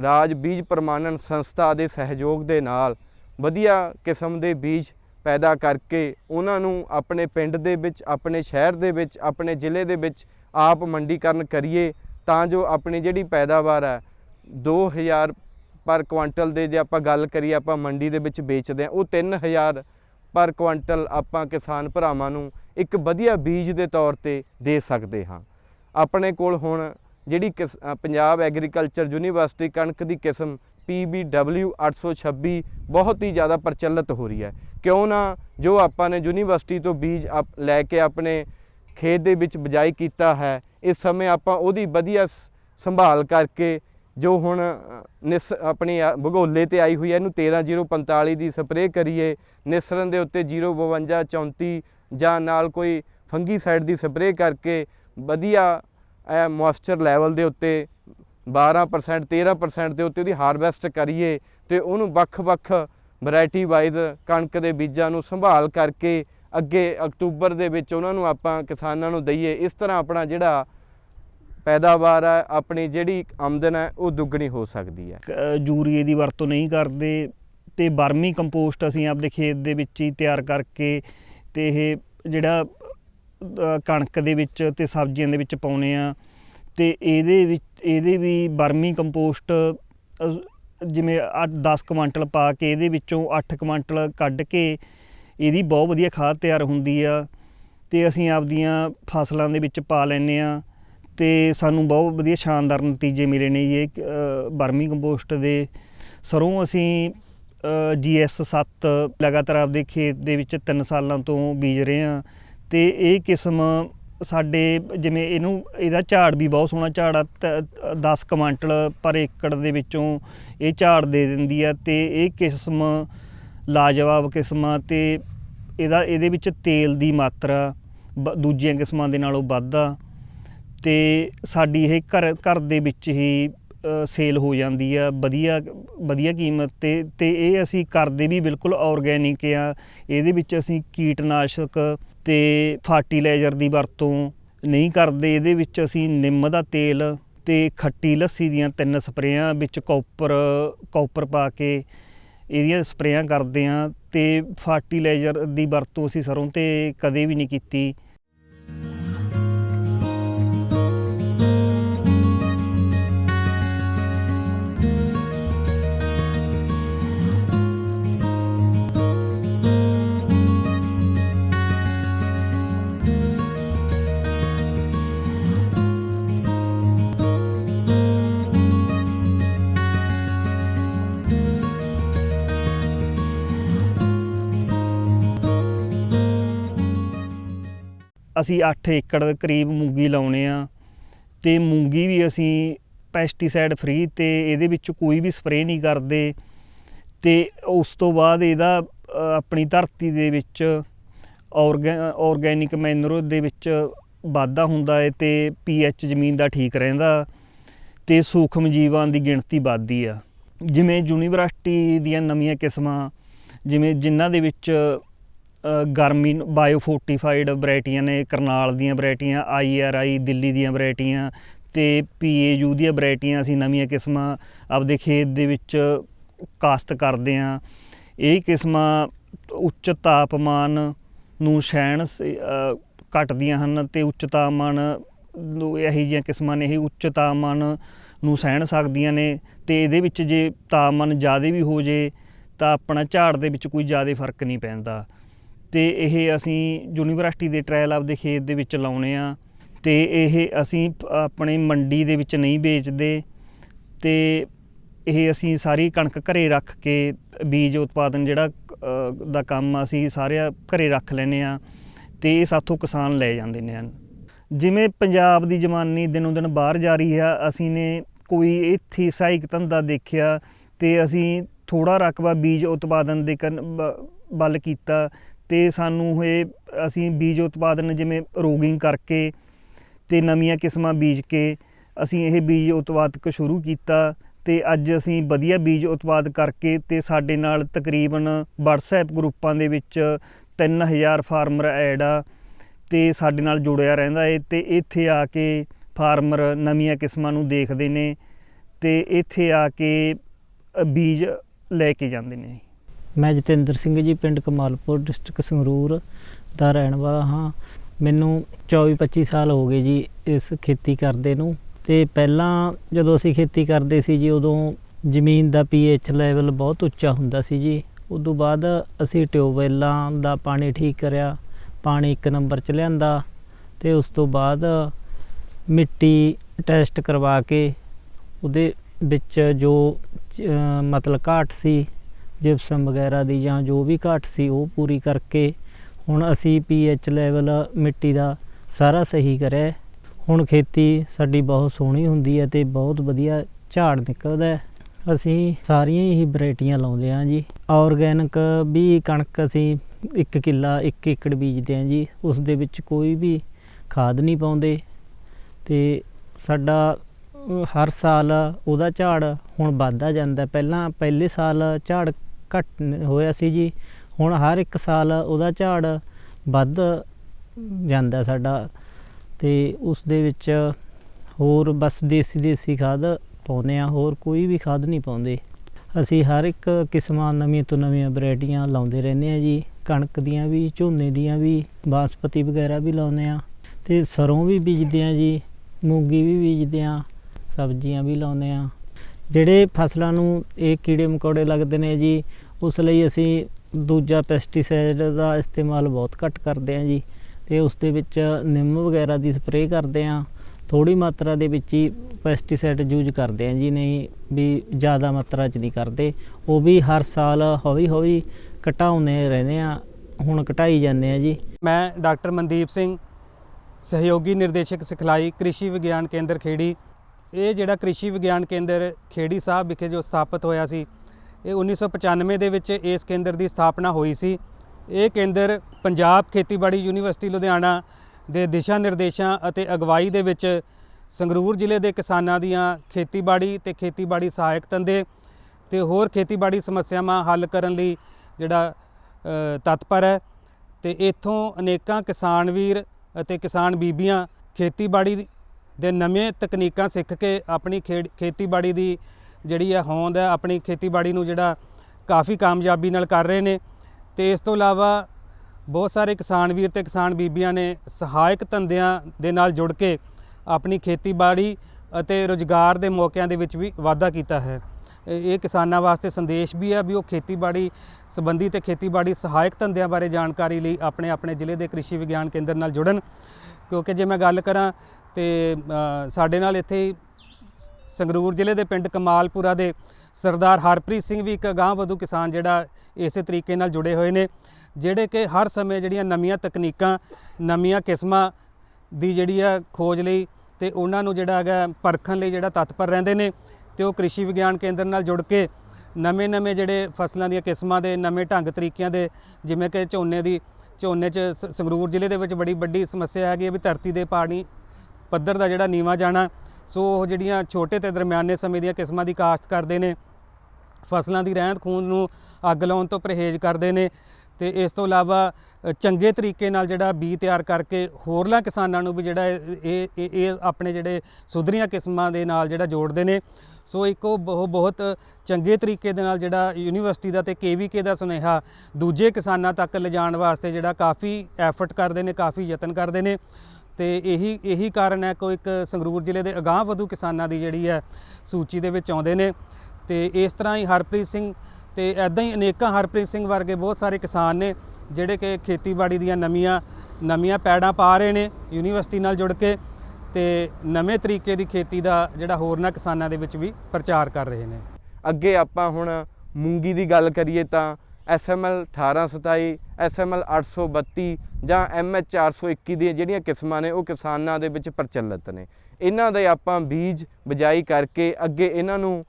C: ਰਾਜ ਬੀਜ ਪ੍ਰਮਾਣਨ ਸੰਸਥਾ ਦੇ ਸਹਿਯੋਗ ਦੇ ਨਾਲ ਵਧੀਆ ਕਿਸਮ ਦੇ ਬੀਜ ਪੈਦਾ ਕਰਕੇ ਉਹਨਾਂ ਨੂੰ ਆਪਣੇ ਪਿੰਡ ਦੇ ਵਿੱਚ, ਆਪਣੇ ਸ਼ਹਿਰ ਦੇ ਵਿੱਚ, ਆਪਣੇ ਜ਼ਿਲ੍ਹੇ ਦੇ ਵਿੱਚ ਆਪ ਮੰਡੀਕਰਨ ਕਰੀਏ ਤਾਂ ਜੋ ਆਪਣੀ ਜਿਹੜੀ ਪੈਦਾਵਾਰ ਹੈ 2000 ਪਰ ਕੁਆਂਟਲ ਦੇ ਜੇ ਆਪਾਂ ਗੱਲ ਕਰੀਏ, ਆਪਾਂ ਮੰਡੀ ਦੇ ਵਿੱਚ ਵੇਚਦੇ ਆ ਉਹ 3000 ਪਰ ਕੁਆਂਟਲ ਆਪਾਂ ਕਿਸਾਨ ਭਰਾਵਾਂ ਨੂੰ ਇੱਕ ਵਧੀਆ ਬੀਜ ਦੇ ਤੌਰ ਤੇ ਦੇ ਸਕਦੇ ਹਾਂ। ਆਪਣੇ ਕੋਲ ਹੁਣ ਜਿਹੜੀ ਕਿਸ- ਪੰਜਾਬ ਐਗਰੀਕਲਚਰ ਯੂਨੀਵਰਸਿਟੀ ਕਣਕ ਦੀ ਕਿਸਮ PBW 826 ਬਹੁਤ ਹੀ ਜ਼ਿਆਦਾ ਪ੍ਰਚਲਿਤ ਹੋ ਰਹੀ ਹੈ। ਕਿਉਂ ਨਾ ਜੋ ਆਪਾਂ ਨੇ ਯੂਨੀਵਰਸਿਟੀ ਤੋਂ ਬੀਜ ਆਪ- ਲੈ ਕੇ ਆਪਣੇ ਖੇਤ ਦੇ ਵਿੱਚ ਬਿਜਾਈ ਕੀਤਾ ਹੈ, ਇਸ ਸਮੇਂ ਆਪਾਂ ਉਹਦੀ ਵਧੀਆ ਸ- ਸੰਭਾਲ ਕਰਕੇ ਜੋ ਹੁਣ ਨਿਸ ਆਪਣੀ ਆ- ਭਗੋਲੇ ਤੇ ਆਈ ਹੋਈ ਹੈ, ਇਹਨੂੰ 13045 ਦੀ ਸਪਰੇਅ ਕਰੀਏ, ਨਿਸਰਨ ਦੇ ਉੱਤੇ 052 34 ਜਾਂ ਨਾਲ ਕੋਈ ਫੰਗੀਸਾਈਡ ਦੀ ਸਪਰੇਅ ਕਰਕੇ ਵਧੀਆ ਇਹ ਮੋਇਸਚਰ ਲੈਵਲ ਦੇ ਉੱਤੇ 12% 13% ਦੇ ਉੱਤੇ ਉਹਦੀ ਹਾਰਵੈਸਟ ਕਰੀਏ ਤੇ ਉਹਨੂੰ ਵੱਖ-ਵੱਖ ਵੈਰਾਈਟੀ ਵਾਈਜ਼ ਕਣਕ ਦੇ ਬੀਜਾਂ ਨੂੰ ਸੰਭਾਲ ਕਰਕੇ ਅੱਗੇ ਅਕਤੂਬਰ ਦੇ ਵਿੱਚ ਉਹਨਾਂ ਨੂੰ ਆਪਾਂ ਕਿਸਾਨਾਂ ਨੂੰ ਦਈਏ, ਇਸ ਤਰ੍ਹਾਂ ਆਪਣਾ ਜਿਹੜਾ ਪੈਦਾਵਾਰ ਹੈ, ਆਪਣੀ ਜਿਹੜੀ ਆਮਦਨ ਹੈ, ਉਹ ਦੁੱਗਣੀ ਹੋ ਸਕਦੀ ਹੈ।
A: ਯੂਰੀਏ ਦੀ ਵਰਤੋਂ ਨਹੀਂ ਕਰਦੇ ਤੇ ਬਰਮੀ ਕੰਪੋਸਟ ਅਸੀਂ ਆਪਦੇ ਖੇਤ ਦੇ ਵਿੱਚ ਹੀ ਤਿਆਰ ਕਰਕੇ ਤੇ ਇਹ ਜਿਹੜਾ ਕਣਕ ਦੇ ਵਿੱਚ ਤੇ ਸਬਜ਼ੀਆਂ ਦੇ ਵਿੱਚ ਪਾਉਨੇ ਆ ਤੇ ਇਹਦੇ ਵਿੱਚ ਇਹਦੇ ਵੀ ਬਰਮੀ ਕੰਪੋਸਟ ਅ, ਜਿਵੇਂ 10 ਕੁਆਂਟਲ ਪਾ ਕੇ ਇਹਦੇ ਵਿੱਚੋਂ 8 ਕੁਆਂਟਲ ਕੱਢ ਕੇ ਇਹਦੀ ਬਹੁਤ ਵਧੀਆ ਖਾਦ ਤਿਆਰ ਹੁੰਦੀ ਆ ਤੇ ਅਸੀਂ ਆਪਦੀਆਂ ਫਸਲਾਂ ਦੇ ਵਿੱਚ ਪਾ ਲੈਨੇ ਆ ਤੇ ਸਾਨੂੰ ਬਹੁਤ ਵਧੀਆ ਸ਼ਾਨਦਾਰ ਨਤੀਜੇ ਮਿਲੇ ਨੇ ਇਹ ਅ, ਬਰਮੀ ਕੰਪੋਸਟ ਦੇ। ਸਰੋਂ ਅਸੀਂ ਜੀਐਸ 7 ਲਗਾਤਾਰ ਆਪਦੇ ਖੇਤ ਦੇ ਵਿੱਚ 3 ਸਾਲਾਂ ਤੋਂ ਬੀਜ ਰਹੇ ਹਾਂ ਤੇ ਇਹ ਕਿਸਮ ਸਾਡੇ ਜਿਵੇਂ ਇਹਨੂੰ, ਇਹਦਾ ਝਾੜ ਵੀ ਬਹੁਤ ਸੋਹਣਾ ਝਾੜ ਆ 10 ਕੁਆਂਟਲ ਪਰ ਏਕੜ ਦੇ ਵਿੱਚੋਂ ਇਹ ਝਾੜ ਦੇ ਦਿੰਦੀ ਆ ਤੇ ਇਹ ਕਿਸਮ ਲਾਜਵਾਬ ਕਿਸਮ ਆ ਤੇ ਇਹਦਾ, ਇਹਦੇ ਵਿੱਚ ਤੇਲ ਦੀ ਮਾਤਰਾ ਬ- ਦੂਜੀਆਂ ਕਿਸਮਾਂ ਦੇ ਨਾਲੋਂ ਵੱਧ ਆ ਤੇ ਸਾਡੀ ਇਹ ਘਰ ਘਰ ਦੇ ਵਿੱਚ ਹੀ ਸੇਲ ਹੋ ਜਾਂਦੀ ਆ, ਵਧੀਆ ਵਧੀਆ ਕੀਮਤ ਤੇ ਤੇ ਇਹ ਅਸੀਂ ਕਰਦੇ ਵੀ ਬਿਲਕੁਲ ਆਰਗੇਨਿਕ ਆ। ਇਹਦੇ ਵਿੱਚ ਅਸੀਂ ਕੀਟਨਾਸ਼ਕ ਤੇ ਫਰਟੀਲਾਈਜ਼ਰ ਦੀ ਵਰਤੋਂ ਨਹੀਂ ਕਰਦੇ, ਇਹਦੇ ਵਿੱਚ ਅਸੀਂ ਨਿੰਮ ਦਾ ਤੇਲ ਤੇ ਖੱਟੀ ਲੱਸੀ ਦੀਆਂ ਤਿੰਨ ਸਪਰੇਆਂ ਵਿੱਚ ਕਾਪਰ ਕਾਪਰ ਪਾ ਕੇ ਇਹਦੀਆਂ ਸਪਰੇਆਂ ਕਰਦੇ ਆ ਤੇ ਫਰਟੀਲਾਈਜ਼ਰ ਦੀ ਵਰਤੋਂ ਅਸੀਂ ਸਰੋਂ ਤੇ ਕਦੇ ਵੀ ਨਹੀਂ ਕੀਤੀ। ਅਸੀਂ 8 ਏਕੜ ਦੇ ਕਰੀਬ ਮੂੰਗੀ ਲਾਉਣੇ ਆ ਤੇ ਮੂੰਗੀ ਵੀ ਅਸੀਂ ਪੈਸਟੀਸਾਈਡ ਫ੍ਰੀ ਤੇ ਇਹਦੇ ਵਿੱਚ ਕੋਈ ਵੀ ਸਪਰੇਅ ਨਹੀਂ ਕਰਦੇ ਤੇ ਉਸ ਤੋਂ ਬਾਅਦ ਇਹਦਾ ਆਪਣੀ ਧਰਤੀ ਦੇ ਵਿੱਚ ਆਰਗੈਨਿਕ ਮੈਨੂਰ ਦੇ ਵਿੱਚ ਵਾਧਾ ਹੁੰਦਾ ਹੈ ਤੇ ਪੀਐਚ ਜ਼ਮੀਨ ਦਾ ਠੀਕ ਰਹਿੰਦਾ ਤੇ ਸੂਖਮ ਜੀਵਾਂ ਦੀ ਗਿਣਤੀ ਵੱਧਦੀ ਆ। ਜਿਵੇਂ ਯੂਨੀਵਰਸਿਟੀ ਦੀਆਂ ਨਵੀਆਂ ਕਿਸਮਾਂ, ਜਿਵੇਂ ਜਿਨ੍ਹਾਂ ਦੇ ਵਿੱਚ ਗਰਮੀ ਬਾਇਓ ਫੋਰਟੀਫਾਈਡ ਵੈਰਾਈਟੀਆਂ ਨੇ ਕਰਨਾਲ ਦੀਆਂ ਵੈਰਾਈਟੀਆਂ ਆਈਆਰਆਈ ਦਿੱਲੀ ਦੀਆਂ ਵੈਰਾਈਟੀਆਂ ਤੇ ਪੀਏਯੂ ਦੀਆਂ ਵੈਰਾਈਟੀਆਂ ਅਸੀਂ ਨਵੀਆਂ ਕਿਸਮਾਂ ਆਪਦੇ ਖੇਤ ਦੇ ਵਿੱਚ ਕਾਸ਼ਤ ਕਰਦੇ ਹਾਂ। ਇਹ ਕਿਸਮਾਂ ਉੱਚ ਤਾਪਮਾਨ ਨੂੰ ਸਹਿਣ ਸ- ਅ, ਘਟਦੀਆਂ ਹਨ ਤੇ ਉੱਚ ਤਾਪਮਾਨ ਨੂੰ ਇਹੋ ਜਿਹੀਆਂ ਕਿਸਮਾਂ ਨੇ ਇਹ ਉੱਚ ਤਾਪਮਾਨ ਨੂੰ ਸਹਿਣ ਸਕਦੀਆਂ ਨੇ ਤੇ ਇਹਦੇ ਵਿੱਚ ਜੇ ਤਾਪਮਾਨ ਜ਼ਿਆਦਾ ਵੀ ਹੋ ਜੇ ਤਾਂ ਆਪਣਾ ਝਾੜ ਦੇ ਵਿੱਚ ਕੋਈ ਜ਼ਿਆਦਾ ਫ਼ਰਕ ਨਹੀਂ ਪੈਂਦਾ। ਤੇ ਇਹ ਅਸੀਂ ਯੂਨੀਵਰਸਿਟੀ ਦੇ ਟ੍ਰਾਇਲ ਆਪਦੇ ਖੇਤ ਦੇ ਵਿੱਚ ਲਾਉਣੇ ਆ ਤੇ ਇਹ ਅਸੀਂ ਆਪਣੇ ਮੰਡੀ ਦੇ ਵਿੱਚ ਨਹੀਂ ਵੇਚਦੇ ਤੇ ਇਹ ਅਸੀਂ ਸਾਰੀ ਕਣਕ ਘਰੇ ਰੱਖ ਕੇ ਬੀਜ ਉਤਪਾਦਨ ਜਿਹੜਾ ਦਾ ਕੰਮ ਅਸੀਂ ਸਾਰੇ ਘਰੇ ਰੱਖ ਲੈਨੇ ਆ ਤੇ ਇਹ ਸਾਥੋਂ ਕਿਸਾਨ ਲੈ ਜਾਂਦੇ ਨੇ ਹਨ। ਜਿਵੇਂ ਪੰਜਾਬ ਦੀ ਜਵਾਨੀ ਦਿਨੋਂ ਦਿਨ ਬਾਹਰ ਜਾ ਰਹੀ ਆ, ਅਸੀਂ ਨੇ ਕੋਈ ਇੱਥੇ ਸਹਾਇਕ ਧੰਦਾ ਦੇਖਿਆ ਤੇ ਅਸੀਂ ਥੋੜਾ ਰਕਬਾ ਬੀਜ ਉਤਪਾਦਨ ਦੇ ਕਰਨ ਵੱਲ ਕੀਤਾ ਤੇ ਸਾਨੂੰ ਇਹ ਅਸੀਂ ਬੀਜ ਉਤਪਾਦਨ ਜਿਵੇਂ ਰੋਗਿੰਗ ਕਰਕੇ ਤੇ ਨਵੀਆਂ ਕਿਸਮਾਂ ਬੀਜ ਕੇ ਅਸੀਂ ਇਹ ਬੀਜ ਉਤਪਾਦਕ ਸ਼ੁਰੂ ਕੀਤਾ ਤੇ ਅੱਜ ਅਸੀਂ ਵਧੀਆ ਬੀਜ ਉਤਪਾਦ ਕਰਕੇ ਤੇ ਸਾਡੇ ਨਾਲ ਤਕਰੀਬਨ WhatsApp ਗਰੁੱਪਾਂ ਦੇ ਵਿੱਚ 3000 ਫਾਰਮਰ ਐਡ ਆ ਤੇ ਸਾਡੇ ਨਾਲ ਜੁੜਿਆ ਰਹਿੰਦਾ ਏ ਤੇ ਇੱਥੇ ਆ ਕੇ ਫਾਰਮਰ ਨਵੀਆਂ ਕਿਸਮਾਂ ਨੂੰ ਦੇਖਦੇ ਨੇ ਤੇ ਇੱਥੇ ਆ ਕੇ ਬੀਜ ਲੈ ਕੇ ਜਾਂਦੇ ਨੇ।
D: ਮੈਂ ਜਤਿੰਦਰ ਸਿੰਘ ਜੀ, ਪਿੰਡ ਕਮਾਲਪੁਰ, ਡਿਸਟ੍ਰਿਕਟ ਸੰਗਰੂਰ ਦਾ ਰਹਿਣ ਵਾਲਾ ਹਾਂ। ਮੈਨੂੰ 24-25 ਸਾਲ ਹੋ ਗਏ ਜੀ ਇਸ ਖੇਤੀ ਕਰਦੇ ਨੂੰ ਤੇ ਪਹਿਲਾਂ ਜਦੋਂ ਅਸੀਂ ਖੇਤੀ ਕਰਦੇ ਸੀ ਜੀ, ਉਦੋਂ ਜ਼ਮੀਨ ਦਾ ਪੀਐਚ ਲੈਵਲ ਬਹੁਤ ਉੱਚਾ ਹੁੰਦਾ ਸੀ ਜੀ। ਉਦੋਂ ਬਾਅਦ ਅਸੀਂ ਟਿਊਬਵੈਲਾਂ ਦਾ ਪਾਣੀ ਠੀਕ ਕਰਿਆ, ਪਾਣੀ ਇੱਕ ਨੰਬਰ 'ਚ ਲਿਆਂਦਾ ਤੇ ਉਸ ਤੋਂ ਬਾਅਦ ਮਿੱਟੀ ਟੈਸਟ ਕਰਵਾ ਕੇ ਉਹਦੇ ਵਿੱਚ ਜੋ ਮਤਲਬ ਘਾਟ ਸੀ ਜਿਪਸਮ ਵਗੈਰਾ ਦੀ ਜਾਂ ਜੋ ਵੀ ਘਾਟ ਸੀ ਉਹ ਪੂਰੀ ਕਰਕੇ ਹੁਣ ਅਸੀਂ ਪੀਐਚ ਲੈਵਲ ਮਿੱਟੀ ਦਾ ਸਾਰਾ ਸਹੀ ਕਰਿਆ ਹੁਣ ਖੇਤੀ ਸਾਡੀ ਬਹੁਤ ਸੋਹਣੀ ਹੁੰਦੀ ਹੈ ਤੇ ਬਹੁਤ ਵਧੀਆ ਝਾੜ ਨਿਕਲਦਾ ਹੈ। ਅਸੀਂ ਸਾਰੀਆਂ ਹੀ ਵੈਰਾਈਟੀਆਂ ਲਾਉਂਦੇ ਹਾਂ ਜੀ। ਆਰਗੈਨਿਕ ਵੀ ਕਣਕ ਅਸੀਂ 1 ਕਿੱਲਾ 1 ਏਕੜ ਬੀਜਦੇ ਹਾਂ ਜੀ। ਉਸ ਦੇ ਵਿੱਚ ਕੋਈ ਵੀ ਖਾਦ ਨਹੀਂ ਪਾਉਂਦੇ। ਤੇ ਸਾਡਾ ਹਰ ਸਾਲ ਉਹਦਾ ਝਾੜ ਹੁਣ ਵੱਧਦਾ ਜਾਂਦਾ ਪਹਿਲਾਂ, ਪਹਿਲੇ ਸਾਲ ਝਾੜ ਘੱਟ ਹੋਇਆ ਸੀ ਜੀ। ਹੁਣ ਹਰ ਇੱਕ ਸਾਲ ਉਹਦਾ ਝਾੜ ਵੱਧ ਜਾਂਦਾ ਸਾਡਾ ਤੇ ਉਸ ਦੇ ਵਿੱਚ ਹੋਰ ਬਸ ਦੇਸੀ ਦੇਸੀ ਖਾਦ ਪਾਉਂਦੇ ਆ ਹੋਰ ਕੋਈ ਵੀ ਖਾਦ ਨਹੀਂ ਪਾਉਂਦੇ। ਅਸੀਂ ਹਰ ਇੱਕ ਕਿਸਮਾਂ ਨਵੀਆਂ ਤੋਂ ਨਵੀਆਂ ਵੈਰਾਈਟੀਆਂ ਲਾਉਂਦੇ ਰਹਿੰਦੇ ਆ ਜੀ। ਕਣਕ ਦੀਆਂ ਵੀ, ਝੋਨੇ ਦੀਆਂ ਵੀ, ਬਾਸਪਤੀ ਵਗੈਰਾ ਵੀ ਲਾਉਂਦੇ ਆ ਤੇ ਸਰੋਂ ਵੀ ਬੀਜਦੇ ਆ ਜੀ, ਮੂੰਗੀ ਵੀ ਬੀਜਦੇ ਆ ਸਬਜ਼ੀਆਂ ਵੀ ਲਾਉਂਦੇ ਆ ਜਿਹੜੇ ਫਸਲਾਂ ਨੂੰ ਇਹ ਕੀੜੇ ਮਕੌੜੇ ਲੱਗਦੇ ਨੇ ਜੀ, ਉਸ ਲਈ ਅਸੀਂ ਦੂਜਾ ਪੈਸਟੀਸਾਈਡ ਦਾ ਇਸਤੇਮਾਲ ਬਹੁਤ ਘੱਟ ਕਰਦੇ ਹਾਂ ਜੀ ਤੇ ਉਸ ਦੇ ਵਿੱਚ ਨਿੰਮ ਵਗੈਰਾ ਦੀ ਸਪਰੇਅ ਕਰਦੇ ਹਾਂ। ਥੋੜੀ ਮਾਤਰਾ ਦੇ ਵਿੱਚ ਹੀ ਪੈਸਟੀਸਾਈਡ ਯੂਜ਼ ਕਰਦੇ ਹਾਂ ਜੀ, ਨਹੀਂ ਵੀ ਜ਼ਿਆਦਾ ਮਾਤਰਾ 'ਚ ਨਹੀਂ ਕਰਦੇ। ਉਹ ਵੀ ਹਰ ਸਾਲ ਹੌਲੀ ਹੌਲੀ ਘਟਾਉਂਦੇ ਰਹਿੰਦੇ ਆ ਹੁਣ ਘਟਾਈ ਜਾਂਦੇ ਆ ਜੀ।
E: ਮੈਂ ਡਾਕਟਰ ਮਨਦੀਪ ਸਿੰਘ, ਸਹਿਯੋਗੀ ਨਿਰਦੇਸ਼ਕ ਸਿਖਲਾਈ, ਕ੍ਰਿਸ਼ੀ ਵਿਗਿਆਨ ਕੇਂਦਰ ਖੇੜੀ ਇਹ ਜਿਹੜਾ ਕ੍ਰਿਸ਼ੀ ਵਿਗਿਆਨ ਕੇਂਦਰ ਖੇੜੀ ਸਾਹਿਬ ਵਿਖੇ ਜੋ ਸਥਾਪਿਤ ਹੋਇਆ ਸੀ, ਇਹ 1995 ਦੇ ਵਿੱਚ ਇਸ ਕੇਂਦਰ ਦੀ ਸਥਾਪਨਾ ਹੋਈ ਸੀ। ਇਹ ਕੇਂਦਰ ਪੰਜਾਬ ਖੇਤੀਬਾੜੀ ਯੂਨੀਵਰਸਿਟੀ ਲੁਧਿਆਣਾ ਦੇ ਦਿਸ਼ਾ ਨਿਰਦੇਸ਼ਾਂ ਅਤੇ ਅਗਵਾਈ ਦੇ ਵਿੱਚ ਸੰਗਰੂਰ ਜ਼ਿਲ੍ਹੇ ਦੇ ਕਿਸਾਨਾਂ ਦੀਆਂ ਖੇਤੀਬਾੜੀ ਤੇ ਖੇਤੀਬਾੜੀ ਸਹਾਇਕ ਧੰਦੇ ਤੇ ਹੋਰ ਖੇਤੀਬਾੜੀ ਸਮੱਸਿਆਵਾਂ ਹੱਲ ਕਰਨ ਲਈ ਜਿਹੜਾ ਤਤਪਰ ਹੈ। ਤੇ ਇੱਥੋਂ ਅਨੇਕਾਂ ਕਿਸਾਨ ਵੀਰ ਅਤੇ ਕਿਸਾਨ ਬੀਬੀਆਂ ਖੇਤੀਬਾੜੀ ਦੇ ਨਵੇਂ ਤਕਨੀਕਾਂ ਸਿੱਖ ਕੇ ਆਪਣੀ ਖੇਡ- ਖੇਤੀਬਾੜੀ ਦੀ ਜਿਹੜੀ ਹੈ ਹੋਂਦ ਹੈ ਆਪਣੀ ਖੇਤੀਬਾੜੀ ਨੂੰ ਜਿਹੜਾ ਕਾਫੀ ਕਾਮਯਾਬੀ ਨਾਲ ਕਰ ਰਹੇ ਨੇ। ਤੇ ਇਸ ਤੋਂ ਇਲਾਵਾ ਬਹੁਤ ਸਾਰੇ ਕਿਸਾਨ ਵੀਰ ਤੇ ਕਿਸਾਨ ਬੀਬੀਆਂ ਨੇ ਸਹਾਇਕ ਧੰਦਿਆਂ ਦੇ ਨਾਲ ਜੁੜ ਕੇ ਆਪਣੀ ਖੇਤੀਬਾੜੀ ਅਤੇ ਰੁਜ਼ਗਾਰ ਦੇ ਮੌਕਿਆਂ ਦੇ ਵਿੱਚ ਵੀ ਵਾਧਾ ਕੀਤਾ ਹੈ। ਇਹ ਇਹ ਕਿਸਾਨਾਂ ਵਾਸਤੇ ਸੰਦੇਸ਼ ਵੀ ਹੈ ਵੀ ਉਹ ਖੇਤੀਬਾੜੀ ਸੰਬੰਧੀ ਤੇ ਖੇਤੀਬਾੜੀ ਸਹਾਇਕ ਧੰਦਿਆਂ ਬਾਰੇ ਜਾਣਕਾਰੀ ਲਈ ਆਪਣੇ ਆਪਣੇ ਜ਼ਿਲ੍ਹੇ ਦੇ ਕ੍ਰਿਸ਼ੀ ਵਿਗਿਆਨ ਕੇਂਦਰ ਨਾਲ ਜੁੜਨ। ਕਿਉਂਕਿ ਜੇ ਮੈਂ ਗੱਲ ਕਰਾਂ ਤੇ ਸਾਡੇ ਨਾਲ ਇੱਥੇ ਹੀ ਸੰਗਰੂਰ ਜ਼ਿਲ੍ਹੇ ਦੇ ਪਿੰਡ ਕਮਾਲਪੁਰਾ ਦੇ ਸਰਦਾਰ ਹਰਪ੍ਰੀਤ ਸਿੰਘ ਵੀ ਇੱਕ ਅਗਾਂਹਵਧੂ ਕਿਸਾਨ ਜਿਹੜਾ ਇਸੇ ਤਰੀਕੇ ਨਾਲ ਜੁੜੇ ਹੋਏ ਨੇ, ਜਿਹੜੇ ਕਿ ਹਰ ਸਮੇਂ ਜਿਹੜੀਆਂ ਨਵੀਆਂ ਤਕਨੀਕਾਂ, ਨਵੀਆਂ ਕਿਸਮਾਂ ਦੀ ਜਿਹੜੀ ਆ ਖੋਜ ਲਈ ਤੇ ਉਹਨਾਂ ਨੂੰ ਜਿਹੜਾ ਹੈਗਾ ਪਰਖਣ ਲਈ ਜਿਹੜਾ ਤਤਪਰ ਰਹਿੰਦੇ ਨੇ ਤੇ ਉਹ ਕ੍ਰਿਸ਼ੀ ਵਿਗਿਆਨ ਕੇਂਦਰ ਨਾਲ ਜੁੜ ਕੇ ਨਵੇਂ-ਨਵੇਂ ਜਿਹੜੇ ਫਸਲਾਂ ਦੀਆਂ ਕਿਸਮਾਂ ਦੇ ਨਵੇਂ ਢੰਗ ਤਰੀਕਿਆਂ ਦੇ ਜਿਵੇਂ ਕਿ ਝੋਨੇ ਦੀ, ਝੋਨੇ 'ਚ ਸ- ਸੰਗਰੂਰ ਜ਼ਿਲ੍ਹੇ ਦੇ ਵਿੱਚ ਬੜੀ ਵੱਡੀ ਸਮੱਸਿਆ ਹੈਗੀ ਹੈ ਵੀ ਧਰਤੀ ਦੇ ਪਾਣੀ ਪੱਧਰ ਦਾ ਜਿਹੜਾ ਨੀਵਾ ਜਾਣਾ, ਸੋ ਉਹ ਜਿਹੜੀਆਂ ਛੋਟੇ ਤੇ ਦਰਮਿਆਨੇ ਸਮੇਂ ਦੀਆਂ ਕਿਸਮਾਂ ਦੀ ਕਾਸ਼ਤ ਕਰਦੇ ਨੇ, ਫਸਲਾਂ ਦੀ ਰਹਿੰਦ ਖੂੰਹਦ ਨੂੰ ਅੱਗ ਲਾਉਣ ਤੋਂ ਪਰਹੇਜ਼ ਕਰਦੇ ਨੇ, ਤੇ ਇਸ ਤੋਂ ਇਲਾਵਾ ਚੰਗੇ ਤਰੀਕੇ ਨਾਲ ਜਿਹੜਾ ਬੀ ਤਿਆਰ ਕਰਕੇ ਹੋਰਲਾ ਕਿਸਾਨਾਂ ਨੂੰ ਵੀ ਜਿਹੜਾ ਇਹ, ਇਹ- ਇਹ ਆਪਣੇ ਜਿਹੜੇ ਸੁਧਰੀਆਂ ਕਿਸਮਾਂ ਦੇ ਨਾਲ ਜਿਹੜਾ ਜੋੜਦੇ ਨੇ, ਸੋ ਇੱਕ ਉਹ ਬਹੁ- ਬਹੁਤ ਚੰਗੇ ਤਰੀਕੇ ਦੇ ਨਾਲ ਜਿਹੜਾ ਯੂਨੀਵਰਸਿਟੀ ਦਾ ਤੇ ਕੇਵੀਕੇ ਦਾ ਸੁਨੇਹਾ ਦੂਜੇ ਕਿਸਾਨਾਂ ਤੱਕ ਲਿਜਾਣ ਵਾਸਤੇ ਜਿਹੜਾ ਕਾਫੀ ਐਫਰਟ ਕਰਦੇ ਨੇ, ਕਾਫੀ ਯਤਨ ਕਰਦੇ ਨੇ ਤੇ ਇਹੀ ਇਹੀ ਕਾਰਨ ਹੈ ਕੋਈ ਇੱਕ ਸੰਗਰੂਰ ਜ਼ਿਲ੍ਹੇ ਦੇ ਅਗਾਂਹ ਵਧੂ ਕਿਸਾਨਾਂ ਦੀ ਜਿਹੜੀ ਹੈ ਸੂਚੀ ਦੇ ਵਿੱਚ ਆਉਂਦੇ ਨੇ। ਤੇ ਇਸ ਤਰ੍ਹਾਂ ਹੀ ਹਰਪ੍ਰੀਤ ਸਿੰਘ ਤੇ ਐਦਾਂ ਹੀ ਅਨੇਕਾਂ ਹਰਪ੍ਰੀਤ ਸਿੰਘ ਵਰਗੇ ਬਹੁਤ ਸਾਰੇ ਕਿਸਾਨ ਨੇ, ਜਿਹੜੇ ਕਿ ਖੇਤੀਬਾੜੀ ਦੀਆਂ ਨਵੀਆਂ ਨਵੀਆਂ ਪੈੜਾਂ ਪਾ ਰਹੇ ਨੇ ਯੂਨੀਵਰਸਿਟੀ ਨਾਲ ਜੁੜ ਕੇ ਤੇ ਨਵੇਂ ਤਰੀਕੇ ਦੀ ਖੇਤੀ ਦਾ ਜਿਹੜਾ ਹੋਰਨਾਂ ਕਿਸਾਨਾਂ ਦੇ ਵਿੱਚ ਵੀ ਪ੍ਰਚਾਰ ਕਰ ਰਹੇ ਨੇ।
C: ਅੱਗੇ ਆਪਾਂ ਹੁਣ ਮੂੰਗੀ ਦੀ ਗੱਲ ਕਰੀਏ ਤਾਂ SML 1827 SML 832 ਜਾਂ MH 421 ਦੀਆਂ ਜਿਹੜੀਆਂ ਕਿਸਮਾਂ ਨੇ, ਉਹ ਕਿਸਾਨਾਂ ਦੇ ਵਿੱਚ ਪ੍ਰਚਲਿਤ ਨੇ। ਇਹਨਾਂ ਦੇ ਆਪਾਂ ਬੀਜ ਬਿਜਾਈ ਕਰਕੇ ਅੱਗੇ ਇਹਨਾਂ ਨੂੰ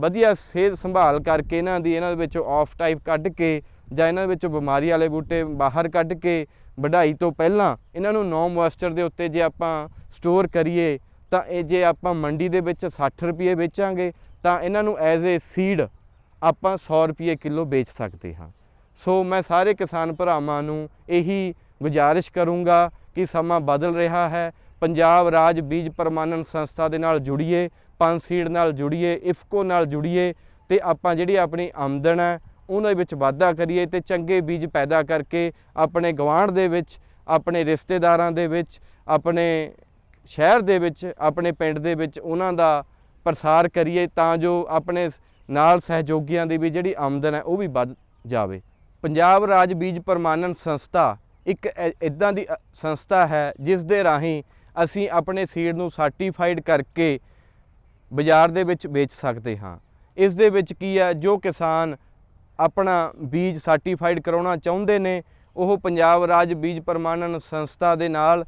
C: ਵਧੀਆ ਸਿਹਤ ਸੰਭਾਲ ਕਰਕੇ ਇਹਨਾਂ ਦੀ ਇਹਨਾਂ ਦੇ ਵਿੱਚੋਂ ਆਫ ਟਾਈਪ ਕੱਢ ਕੇ ਜਾਂ ਇਹਨਾਂ ਦੇ ਵਿੱਚੋਂ ਬਿਮਾਰੀ ਵਾਲੇ ਬੂਟੇ ਬਾਹਰ ਕੱਢ ਕੇ ਵਢਾਈ ਤੋਂ ਪਹਿਲਾਂ ਇਹਨਾਂ ਨੂੰ ਨੋ ਮੋਇਸਚਰ ਦੇ ਉੱਤੇ ਜੇ ਆਪਾਂ ਸਟੋਰ ਕਰੀਏ, ਤਾਂ ਇਹ ਜੇ ਆਪਾਂ ਮੰਡੀ ਦੇ ਵਿੱਚ 60 ਰੁਪਏ ਵੇਚਾਂਗੇ, ਤਾਂ ਇਹਨਾਂ ਨੂੰ ਐਜ਼ ਏ ਸੀਡ ਆਪਾਂ 100 ਰੁਪਏ ਕਿਲੋ ਵੇਚ ਸਕਦੇ ਹਾਂ। ਸੋ ਮੈਂ ਸਾਰੇ ਕਿਸਾਨ ਭਰਾਵਾਂ ਨੂੰ ਇਹੀ ਗੁਜ਼ਾਰਿਸ਼ ਕਰੂੰਗਾ ਕਿ ਸਮਾਂ ਬਦਲ ਰਿਹਾ ਹੈ। ਪੰਜਾਬ ਰਾਜ ਬੀਜ ਪ੍ਰਮਾਣਨ ਸੰਸਥਾ ਦੇ ਨਾਲ ਜੁੜੀਏ, ਪੰਜ ਸੀਡ ਨਾਲ ਜੁੜੀਏ, ਇਫਕੋ ਨਾਲ ਜੁੜੀਏ ਤੇ ਆਪਾਂ ਜਿਹੜੀ ਆਪਣੀ ਆਮਦਨ ਹੈ ਉਹਨਾਂ ਵਿੱਚ ਵਾਧਾ ਕਰੀਏ ਤੇ ਚੰਗੇ ਬੀਜ ਪੈਦਾ ਕਰਕੇ ਆਪਣੇ ਗਵਾਂਢ ਦੇ ਵਿੱਚ, ਆਪਣੇ ਰਿਸ਼ਤੇਦਾਰਾਂ ਦੇ ਵਿੱਚ, ਆਪਣੇ ਸ਼ਹਿਰ ਦੇ ਵਿੱਚ, ਆਪਣੇ ਪਿੰਡ ਦੇ ਵਿੱਚ ਉਹਨਾਂ ਦਾ ਪ੍ਰਸਾਰ ਕਰੀਏ ਤਾਂ ਜੋ ਆਪਣੇ ਸ- ਨਾਲ ਸਹਿਯੋਗੀਆਂ ਦੀ ਵੀ ਜਿਹੜੀ ਆਮਦਨ ਹੈ ਉਹ ਵੀ ਵੱਧ ਜਾਵੇ। ਪੰਜਾਬ ਰਾਜ ਬੀਜ ਪ੍ਰਮਾਣਨ ਸੰਸਥਾ ਇੱਕ ਇਦਾਂ ਦੀ ਅ, ਸੰਸਥਾ ਹੈ ਜਿਸ ਦੇ ਰਾਹੀਂ ਅਸੀਂ ਆਪਣੇ ਸੀਡ ਨੂੰ ਸਰਟੀਫਾਈਡ ਕਰਕੇ ਬਾਜ਼ਾਰ ਦੇ ਵਿੱਚ ਵੇਚ ਸਕਦੇ ਹਾਂ। ਇਸ ਦੇ ਵਿੱਚ ਕੀ ਹੈ ਜੋ ਕਿਸਾਨ ਆਪਣਾ ਬੀਜ ਸਰਟੀਫਾਈਡ ਕਰਾਉਣਾ ਚਾਹੁੰਦੇ ਨੇ ਉਹ ਪੰਜਾਬ ਰਾਜ ਬੀਜ ਪ੍ਰਮਾਣਨ ਸੰਸਥਾ ਦੇ ਨਾਲ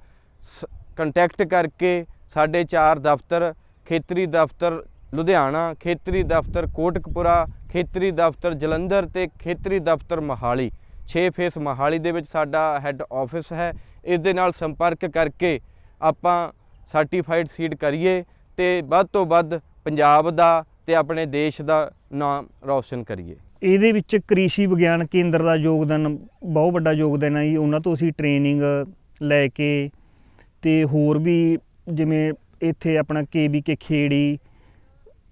C: ਕੰਟੈਕਟ ਕਰਕੇ ਸਾਡੇ ਚਾਰ ਦਫ਼ਤਰ ਖੇਤਰੀ ਦਫ਼ਤਰ ਲੁਧਿਆਣਾ, ਖੇਤਰੀ ਦਫ਼ਤਰ ਕੋਟਕਪੁਰਾ, ਖੇਤਰੀ ਦਫ਼ਤਰ ਜਲੰਧਰ ਤੇ ਖੇਤਰੀ ਦਫ਼ਤਰ ਮਹਾਲੀ। 6 ਫੇਸ ਮਹਾਲੀ ਦੇ ਵਿੱਚ ਸਾਡਾ ਹੈੱਡ ਆਫਿਸ ਹੈ। ਇਸ ਦੇ ਨਾਲ ਸੰਪਰਕ ਕਰਕੇ ਆਪਾਂ ਸਰਟੀਫਾਈਡ ਸੀਡ ਕਰੀਏ ਤੇ ਵੱਧ ਤੋਂ ਵੱਧ ਪੰਜਾਬ ਦਾ ਤੇ ਆਪਣੇ ਦੇਸ਼ ਦਾ ਨਾਮ ਰੌਸ਼ਨ ਕਰੀਏ।
A: ਇਹਦੇ ਵਿੱਚ ਕ੍ਰਿਸ਼ੀ ਵਿਗਿਆਨ ਕੇਂਦਰ ਦਾ ਯੋਗਦਾਨ, ਬਹੁਤ ਵੱਡਾ ਯੋਗਦਾਨ ਹੈ ਜੀ। ਉਹਨਾਂ ਤੋਂ ਅਸੀਂ ਟ੍ਰੇਨਿੰਗ ਲੈ ਕੇ ਤੇ ਹੋਰ ਵੀ ਜਿਵੇਂ ਇੱਥੇ ਆਪਣਾ ਕੇ ਖੇੜੀ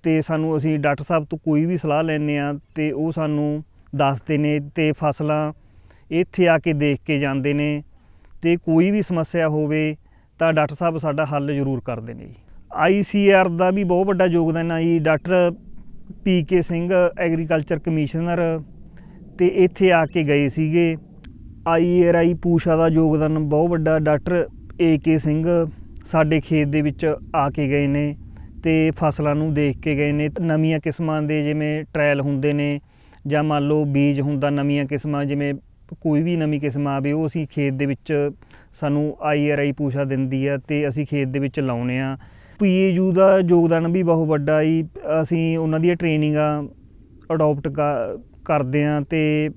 A: ਤੇ ਸਾਨੂੰ ਅਸੀਂ ਡਾਕਟਰ ਸਾਹਿਬ ਤੋਂ ਕੋਈ ਵੀ ਸਲਾਹ ਲੈਂਦੇ ਆ ਤੇ ਉਹ ਸਾਨੂੰ ਦੱਸਦੇ ਨੇ ਤੇ ਫਸਲਾਂ ਇੱਥੇ ਆ ਕੇ ਦੇਖ ਕੇ ਜਾਂਦੇ ਨੇ ਤੇ ਕੋਈ ਵੀ ਸਮੱਸਿਆ ਹੋਵੇ ਤਾਂ ਡਾਕਟਰ ਸਾਹਿਬ ਸਾਡਾ ਹੱਲ ਜ਼ਰੂਰ ਕਰਦੇ ਨੇ ਜੀ। ਆਈਸੀਆਰ ਦਾ ਵੀ ਬਹੁਤ ਵੱਡਾ ਯੋਗਦਾਨ ਹੈ ਜੀ। Doctor P K Singh, agriculture commissioner ਤੇ ਇੱਥੇ ਆ ਕੇ ਗਏ ਸੀਗੇ। ਆਈਆਰਆਈ ਪੂਸ਼ਾ ਦਾ ਯੋਗਦਾਨ ਬਹੁਤ ਵੱਡਾ। ਡਾਕਟਰ ਏ ਕੇ ਸਿੰਘ ਸਾਡੇ ਖੇਤ ਦੇ ਵਿੱਚ ਆ ਕੇ ਗਏ ਨੇ। ਤੇ ਫਸਲਾਂ ਨੂੰ ਦੇਖ ਕੇ ਗਏ ਨੇ। ਨਵੀਆਂ ਕਿਸਮਾਂ ਦੇ ਜਿਵੇਂ ਟ੍ਰਾਇਲ ਹੁੰਦੇ ਨੇ ਜਾਂ ਮੰਨ ਲਓ ਬੀਜ ਹੁੰਦਾ ਨਵੀਆਂ ਕਿਸਮਾਂ, ਜਿਵੇਂ ਕੋਈ ਵੀ ਨਵੀਂ ਕਿਸਮ ਆਵੇ, ਉਹ ਅਸੀਂ ਖੇਤ ਦੇ ਵਿੱਚ ਸਾਨੂੰ ਆਈਆਰਆਈ ਪੂਛਾ ਦਿੰਦੀ ਆ ਤੇ ਅਸੀਂ ਖੇਤ ਦੇ ਵਿੱਚ ਲਾਉਨੇ ਆ ਪੀਏਯੂ ਦਾ ਯੋਗਦਾਨ ਵੀ ਬਹੁਤ ਵੱਡਾ ਹੀ ਅਸੀਂ ਉਹਨਾਂ ਦੀਆਂ ਟ੍ਰੇਨਿੰਗਾਂ ਅਡਾਪਟ ਕਰਦੇ ਆ ਤੇ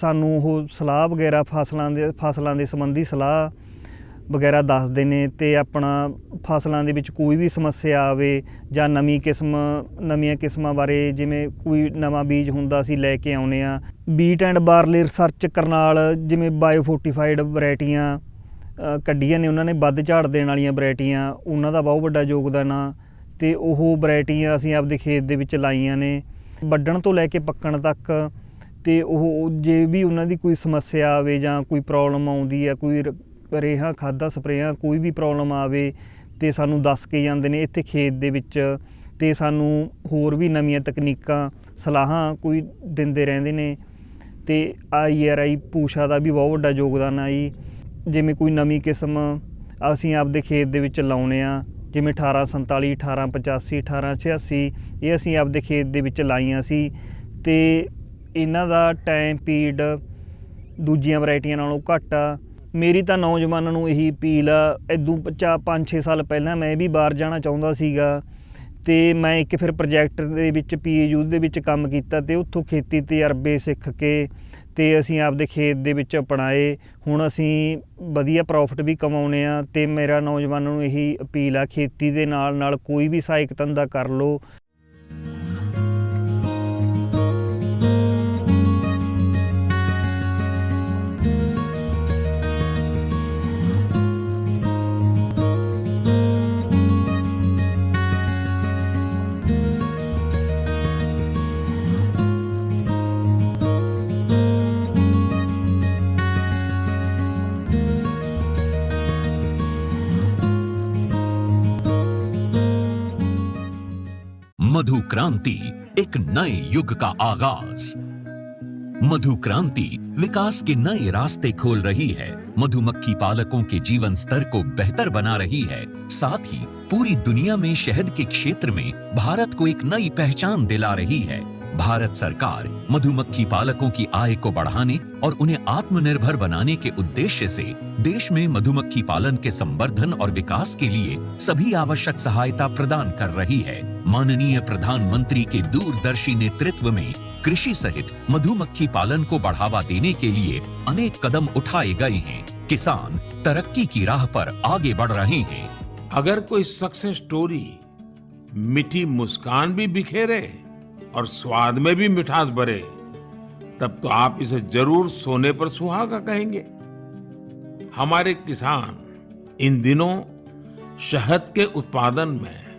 A: ਸਾਨੂੰ ਉਹ ਸਲਾਹ ਵਗੈਰਾ ਫਸਲਾਂ ਦੇ ਫਸਲਾਂ ਦੇ ਸੰਬੰਧੀ ਸਲਾਹ ਵਗੈਰਾ ਦੱਸਦੇ ਨੇ ਤੇ ਆਪਣਾ ਫਸਲਾਂ ਦੇ ਵਿੱਚ ਕੋਈ ਵੀ ਸਮੱਸਿਆ ਆਵੇ ਜਾਂ ਨਵੀਂ ਕਿਸਮ, ਨਵੀਆਂ ਕਿਸਮਾਂ ਬਾਰੇ ਜਿਵੇਂ ਕੋਈ ਨਵਾਂ ਬੀਜ ਹੁੰਦਾ ਅਸੀਂ ਲੈ ਕੇ ਆਉਨੇ ਆ beet and barley research Karnal ਜਿਵੇਂ ਬਾਇਓ ਫੋਰਟੀਫਾਈਡ ਵੈਰਾਈਟੀਆਂ ਕੱਢੀਆਂ ਨੇ, ਉਹਨਾਂ ਨੇ ਵੱਧ ਝਾੜ ਦੇਣ ਵਾਲੀਆਂ ਵੈਰਾਈਟੀਆਂ, ਉਹਨਾਂ ਦਾ ਬਹੁਤ ਵੱਡਾ ਯੋਗਦਾਨ ਆ ਤੇ ਉਹ ਵੈਰਾਈਟੀਆਂ ਅਸੀਂ ਆਪਦੇ ਖੇਤ ਦੇ ਵਿੱਚ ਲਾਈਆਂ ਨੇ। ਵੱਢਣ ਤੋਂ ਲੈ ਕੇ ਪੱਕਣ ਤੱਕ ਤੇ ਉਹ ਜੇ ਵੀ ਉਹਨਾਂ ਦੀ ਕੋਈ ਸਮੱਸਿਆ ਆਵੇ ਜਾਂ ਕੋਈ ਪ੍ਰੋਬਲਮ ਆਉਂਦੀ ਆ, ਕੋਈ ਰ- ਰੇਹਾਂ, ਖਾਦਾਂ, ਸਪਰੇਆਂ, ਕੋਈ ਵੀ ਪ੍ਰੋਬਲਮ ਆਵੇ ਤੇ ਸਾਨੂੰ ਦੱਸ ਕੇ ਜਾਂਦੇ ਨੇ ਇੱਥੇ ਖੇਤ ਦੇ ਵਿੱਚ ਤੇ ਸਾਨੂੰ ਹੋਰ ਵੀ ਨਵੀਆਂ ਤਕਨੀਕਾਂ, ਸਲਾਹਾਂ ਕੋਈ ਦਿੰਦੇ ਰਹਿੰਦੇ ਨੇ ਤੇ ਆਈਆਰਆਈ ਪੂਸ਼ਾ ਦਾ ਵੀ ਬਹੁਤ ਵੱਡਾ ਯੋਗਦਾਨ ਆ ਜੀ। ਜਿਵੇਂ ਕੋਈ ਨਵੀਂ ਕਿਸਮ ਅਸੀਂ ਆਪਦੇ ਖੇਤ ਦੇ ਵਿੱਚ ਲਾਉਨੇ ਆ, ਜਿਵੇਂ 1847 1885 1886 ਇਹ ਅਸੀਂ ਆਪਦੇ ਖੇਤ ਦੇ ਵਿੱਚ ਲਾਈਆਂ ਸੀ ਤੇ ਇਹਨਾਂ ਦਾ ਟਾਈਮ ਪੀਰੀਅਡ ਦੂਜੀਆਂ ਵੈਰਾਈਟੀਆਂ ਨਾਲੋਂ ਘੱਟ ਆ। ਮੇਰੀ ਤਾਂ ਨੌਜਵਾਨਾਂ ਨੂੰ ਇਹੀ ਅਪੀਲ ਆ ਇਦੋਂ 5-6 ਸਾਲ ਪਹਿਲਾਂ ਮੈਂ ਵੀ ਬਾਹਰ ਜਾਣਾ ਚਾਹੁੰਦਾ ਸੀਗਾ ਤੇ ਮੈਂ ਇੱਕ ਫਿਰ ਪ੍ਰੋਜੈਕਟ ਦੇ ਵਿੱਚ ਪੀਏਯੂ ਦੇ ਵਿੱਚ ਕੰਮ ਕੀਤਾ ਤੇ ਉੱਥੋਂ ਖੇਤੀ ਤਜਰਬੇ ਸਿੱਖ ਕੇ ਤੇ ਅਸੀਂ ਆਪਦੇ ਖੇਤ ਦੇ ਵਿੱਚ ਅਪਣਾਏ। ਹੁਣ ਅਸੀਂ ਵਧੀਆ ਪ੍ਰੋਫਿਟ ਵੀ ਕਮਾਉਨੇ ਆ ਤੇ ਮੇਰਾ ਨੌਜਵਾਨਾਂ ਨੂੰ ਇਹੀ ਅਪੀਲ ਆ, ਖੇਤੀ ਦੇ ਨਾਲ ਨਾਲ ਕੋਈ ਵੀ ਸਹਾਇਕ ਧੰਦਾ ਕਰ ਲਓ।
F: क्रांति एक नए युग का आगाज़। मधु क्रांति विकास के नए रास्ते खोल रही है। मधुमक्खी पालकों के जीवन स्तर को बेहतर बना रही है। साथ ही पूरी दुनिया में शहद के क्षेत्र में भारत को एक नई पहचान दिला रही है। भारत सरकार मधुमक्खी पालकों की आय को बढ़ाने और उन्हें आत्मनिर्भर बनाने के उद्देश्य से देश में मधुमक्खी पालन के संवर्धन और विकास के लिए सभी आवश्यक सहायता प्रदान कर रही है। माननीय प्रधानमंत्री के दूरदर्शी नेतृत्व में कृषि सहित मधुमक्खी पालन को बढ़ावा देने के लिए अनेक कदम उठाए गए हैं। किसान तरक्की की राह पर आगे बढ़ रहे हैं।
G: अगर कोई सक्सेस स्टोरी, मिठी मुस्कान भी बिखेरे और स्वाद में भी मिठास भरे, तब तो आप इसे ज़रूर सोने पर सुहागा कहेंगे। हमारे किसान इन दिनों शहद के उत्पादन में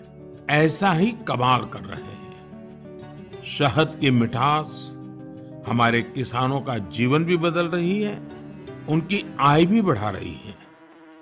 G: ऐसा ही कमाल कर रहे हैं। शहद की मिठास हमारे किसानों का जीवन भी बदल रही है, उनकी आय भी बढ़ा रही है।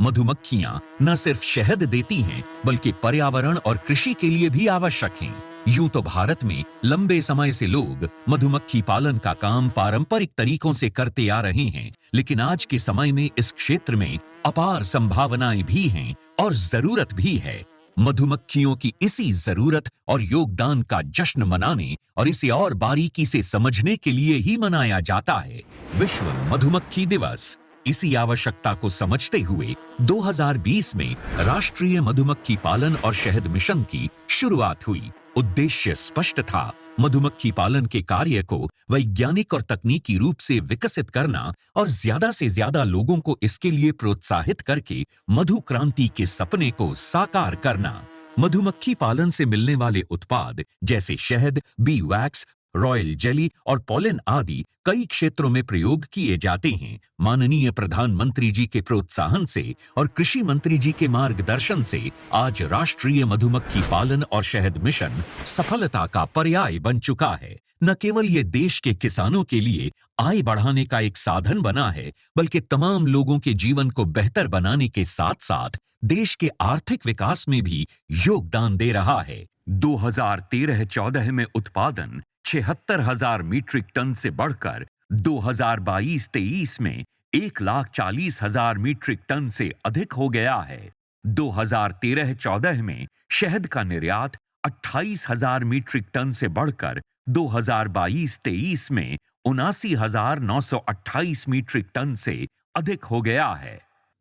F: मधुमक्खियाँ न सिर्फ़ शहद देती हैं, बल्कि पर्यावरण और कृषि के लिए भी आवश्यक हैं। यूँ तो भारत में लंबे समय से लोग मधुमक्खी पालन का काम पारंपरिक तरीकों से करते आ रहे हैं, लेकिन आज के समय में इस क्षेत्र में अपार संभावनाएँ भी हैं और ज़रूरत भी है। मधुमक्खियों की इसी ज़रूरत और योगदान का जश्न मनाने और इसे और बारीकी से समझने के लिए ही मनाया जाता है। विश्व मधुमक्खी दिवस। इसी आवश्यकता को समझते हुए 2020 में राष्ट्रीय मधुमक्खी पालन और शहद मिशन की शुरुआत हुई। उद्देश्य स्पष्ट था। मधुमक्खी पालन के कार्य को वैज्ञानिक और तकनीकी रूप से विकसित करना और ज़्यादा से ज़्यादा लोगों को इसके लिए प्रोत्साहित करके मधु क्रांति के सपने को साकार करना। मधुमक्खी पालन से मिलने वाले उत्पाद जैसे शहद बी वैक्स रॉयल जेली और पॉलन आदि कई क्षेत्रों में प्रयोग किए जाते हैं। माननीय प्रधानमंत्री जी के प्रोत्साहन से और कृषि मंत्री जी के मार्गदर्शन से आज राष्ट्रीय मधुमक्खी पालन और शहद मिशन सफलता का पर्याय बन चुका है। न केवल ये देश के किसानों के लिए आय बढ़ाने का एक साधन बना है, बल्कि तमाम लोगों के जीवन को बेहतर बनाने के साथ साथ देश के आर्थिक विकास में भी योगदान दे रहा है। 2013-14 में उत्पादन छिहत्तर हज़ार मीट्रिक टन से बढ़कर 2022-23 में एक लाख चालीस हज़ार मीट्रिक टन से अधिक हो गया है। 2013-14 में शहद का निर्यात अट्ठाईस हज़ार मीट्रिक टन से बढ़कर 2022-23 में उनासी हज़ार नौ सौ अट्ठाईस मीट्रिक टन से अधिक हो गया है।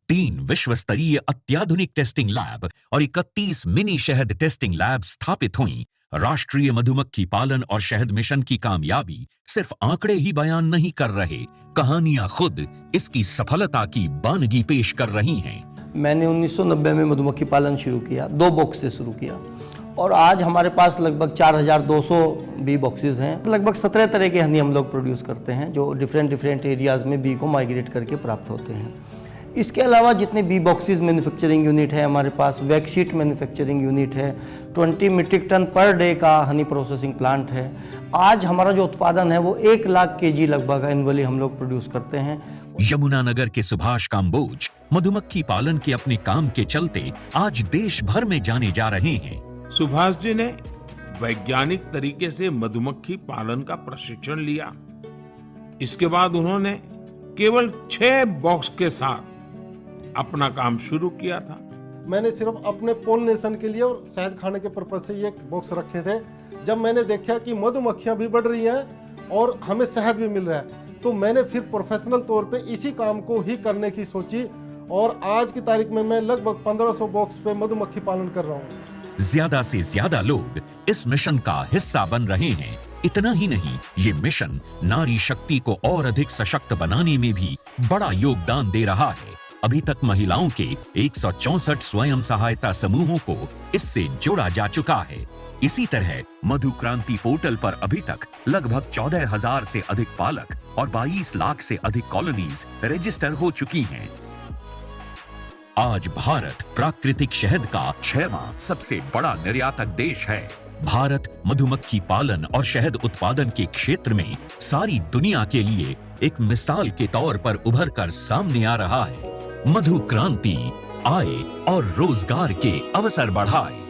F: तीन विश्व स्तरीय अत्याधुनिक टेस्टिंग लैब और 31 मिनी शहद टेस्टिंग लैब स्थापित हुई राष्ट्रीय मधुमक्खी पालन और शहद मिशन की कामयाबी सिर्फ़ आंकड़े ही बयान नहीं कर रहे, कहानियाँ खुद इसकी सफलता की बानगी पेश कर रही हैं।
H: मैंने 1990 में मधुमक्खी पालन शुरू किया, दो बॉक्स से शुरू किया। और आज हमारे पास लगभग 4200 बी बॉक्सेस हैं। लगभग 17 तरह के हनी हम लोग प्रोड्यूस करते हैं, जो डिफरेंट डिफरेंट एरियाज़ में बी को माइग्रेट करके प्राप्त होते हैं। इसके अलावा जितने बी बॉक्सेस मैन्युफैक्चरिंग यूनिट है हमारे पास वैक्सीट मैन्युफैक्चरिंग यूनिट है 20 मीट्रिक टन पर डे का हनी प्रोसेसिंग प्लांट है। आज हमारा जो उत्पादन है वो एक लाख के जी लगभग एनुअली हम लोग प्रोड्यूस करते हैं।
F: यमुनानगर के सुभाष काम्बोज मधुमक्खी पालन के अपने काम के चलते आज देश भर में जाने जा रहे हैं।
G: सुभाष जी ने वैज्ञानिक तरीके से मधुमक्खी पालन का प्रशिक्षण लिया। इसके बाद उन्होंने केवल छह बॉक्स के साथ अपना काम शुरू किया था।
I: मैंने सिर्फ़ अपने पोलिनेशन के लिए और शहद खाने के पर्पज से ये बॉक्स रखे थे। जब मैंने देखा कि मधुमक्खियाँ भी बढ़ रही हैं और हमें शहद भी मिल रहा है तो मैंने फिर प्रोफेशनल तौर पे इसी काम को ही करने की सोची और आज की तारीख में मैं लगभग 1500 बॉक्स पे मधुमक्खी पालन कर रहा हूँ।
F: ज़्यादा से ज़्यादा लोग इस मिशन का हिस्सा बन रहे हैं। इतना ही नहीं ये मिशन नारी शक्ति को और अधिक सशक्त बनाने में भी बड़ा योगदान दे रहा है। अभी तक महिलाओं के एक स्वयं सहायता समूहों को इससे जोड़ा जा चुका है। इसी तरह मधु क्रांति पोर्टल पर अभी तक लगभग चौदह हज़ार से अधिक पालक और 22 लाख से अधिक कॉलोनीज रजिस्टर हो चुकी हैं। आज भारत प्राकृतिक शहद का छठवां सबसे बड़ा निर्यातक देश है। भारत मधुमक्खी पालन और शहद उत्पादन के क्षेत्र में सारी दुनिया के लिए एक मिसाल के तौर पर उभर कर सामने आ रहा है। मधु क्रांति आए और रोजगार के अवसर बढ़ाए